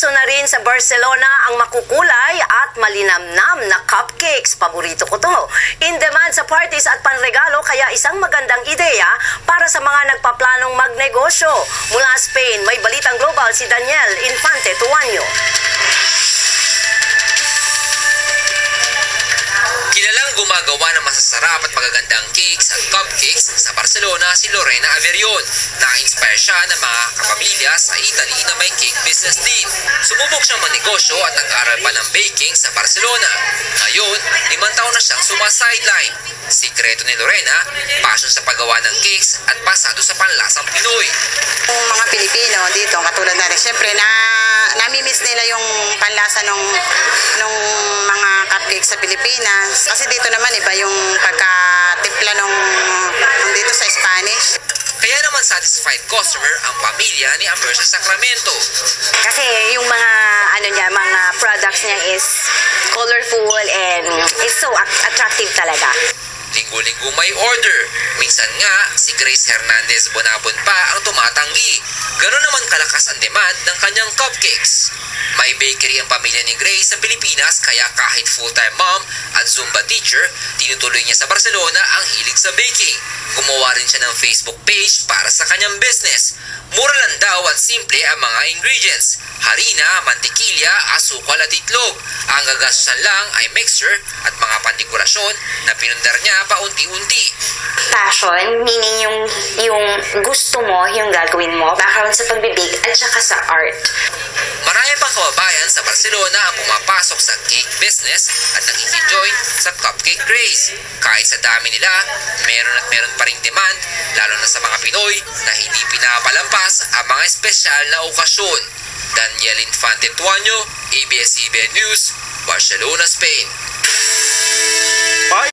Uso na rin sa Barcelona ang makukulay at malinamnam na cupcakes. Paborito ko to. In demand sa parties at panregalo kaya isang magandang ideya para sa mga nagpaplanong magnegosyo. Mula Spain, may balitang global si Daniel Infante Tuanyo. Gumagawa ng masasarap at magagandang cakes at cupcakes Barcelona si Lorena Averion. Na-inspire siya ng mga kapamilya sa Italy na may cake business din. Sumubok siyang magnegosyo at nag-aral pa ng baking sa Barcelona. Ngayon, limang taon na siyang sumasideline. Sikreto ni Lorena, passion sa paggawa ng cakes at pasado sa panlasang Pinoy. Yung mga Pilipino dito, katulad natin, syempre na nami-miss nila yung panlasa nung nung mga cupcakes sa Pilipinas. Kasi dito naman iba yung pagkatimpla nung, nung dito sa Spanish. Kaya naman satisfied customer ang pamilya ni Amercia Sacramento. Kasi yung mga ano niya, mga products niya is colorful Linggo-linggo may order. Minsan nga, si Grace Hernandez Bonabon pa ang tumatanggi. Ganon naman kalakas ang demand ng kanyang cupcakes. May bakery ang pamilya ni Grace sa Pilipinas kaya kahit full-time mom at Zumba teacher, tinutuloy niya sa Barcelona ang hilig sa baking. Gumawa rin siya ng Facebook page para sa kanyang business. Mura lang daw at simple ang mga ingredients. Harina, mantikilya, asukal at itlog. Ang gagastusan lang ay mixer at mga pandekorasyon na pinundar niya paunti-unti. Passion, meaning yung, yung gusto mo, yung gagawin mo, background sa pagbibig at saka sa art. Marami pang kababayan sa Barcelona ang pumapasok sa cake business at nag-enjoy sa cupcake craze. Kahit sa dami nila, meron at meron pa ring demand, lalo na sa mga Pinoy na hindi pinapalampas ang mga espesyal na okasyon. Daniel Infante Tuanyo, ABS-CBN News, Barcelona, Spain.